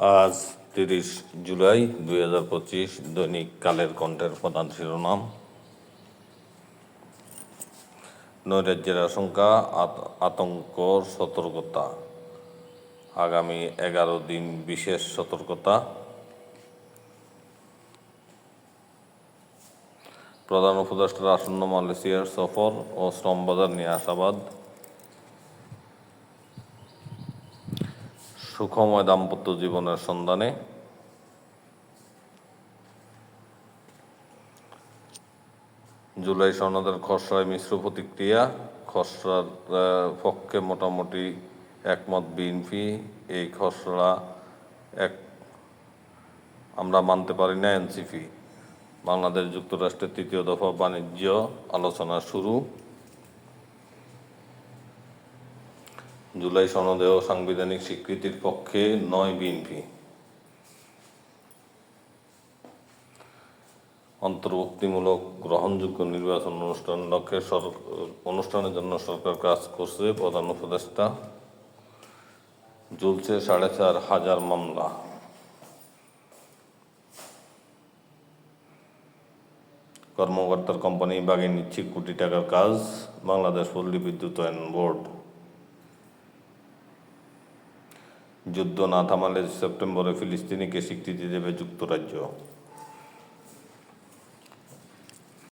আজ তিরিশ জুলাই দুই হাজার পঁচিশ দৈনিক কালের কণ্ঠের প্রধান শিরোনাম। নৈরাজ্যের আশঙ্কা, আত- আতঙ্ক, সতর্কতা। আগামী এগারো দিন বিশেষ সতর্কতা। প্রধান উপদেষ্টার আসন্ন মালয়েশিয়ার সফর ও শ্রমবাজার নিয়ে আশাবাদ। সুখময় দাম্পত্য জীবনের সন্ধানে জুলাই সনদের খসড়ায় মিশ্র প্রতিক্রিয়া, খসড়ার পক্ষে মোটামুটি একমত বিএনপি। এই খসড়া এক আমরা মানতে পারি না এনসিপি। বাংলাদেশ যুক্তরাষ্ট্রের তৃতীয় দফা বাণিজ্য আলোচনা শুরু। জুলাই সনদে ও সাংবিধানিক স্বীকৃতির পক্ষে নয় বিএনপি। অন্তর্ভুক্তিমূলক গ্রহণযোগ্য নির্বাচন অনুষ্ঠান লক্ষ্যে অনুষ্ঠানের জন্য সরকার কাজ করছে প্রধান উপদেষ্টা। ঝুলছে সাড়ে চার হাজার মামলা। কর্মকর্তার কোম্পানি বাগে নিচ্ছে কোটি টাকার কাজ। বাংলাদেশ পল্লী বিদ্যুতায়ন বোর্ড। যুদ্ধ না থামালে সেপ্টেম্বরে ফিলিস্তিনিকে স্বীকৃতি দেবে যুক্তরাজ্য।